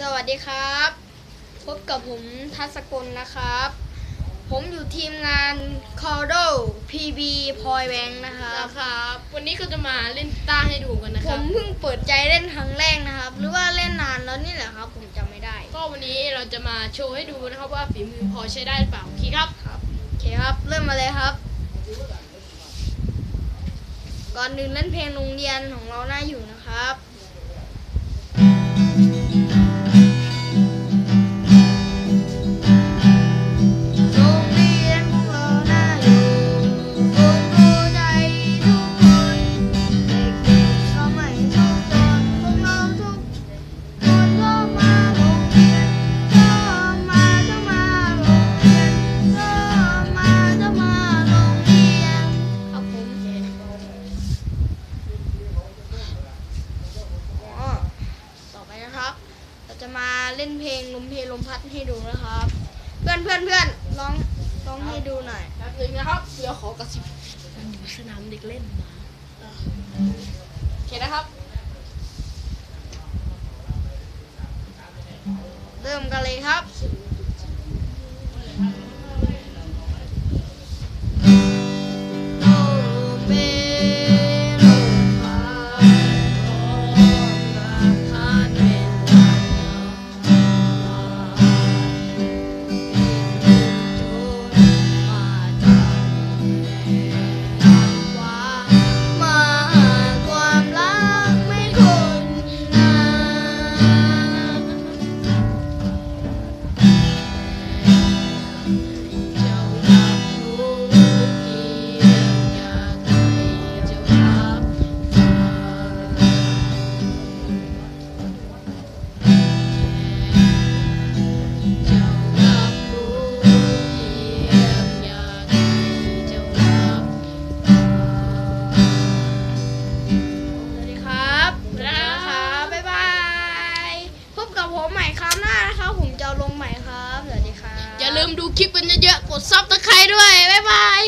สวัสดีครับ พบกับผมทัศกลนะครับ ผมอยู่ทีมงาน c o r o PB Point Bank นะครับนะครับ วันนี้ก็จะมาเล่นกีตาร์ให้ดูกันนะผครับมเพิ่งเปิดใจเล่นครั้งแรกนะครับ หรือว่าเล่นนานแล้วนี่แหละครับ ผมจำไม่ได้ก็วันนี้เราจะมาโชว์ให้ดูนะครับว่าฝีมือพอใช้ได้หรือเปล่าโอเคครับ ครับโอเคครับเริ่มมาเลยครับ ก่อนอื่นเล่นเพลงโรงเรียนของเราหน้าอยู่นะครับ เราจะมาเล่นเพลงลมเพลลมพัดให้ดูนะครับ เพื่อนเพื่อนเพื่อนร้องร้องให้ดูหน่อยแป๊บนึงนะครับเดี๋ยวขอกระซิบมันอยู่สนามเด็กเล่นมาโอเคนะครับ เริ่มกันเลยครับ มดูคลิปกันเยอะๆ กดซับตะไคร้ด้วย บ๊ายบาย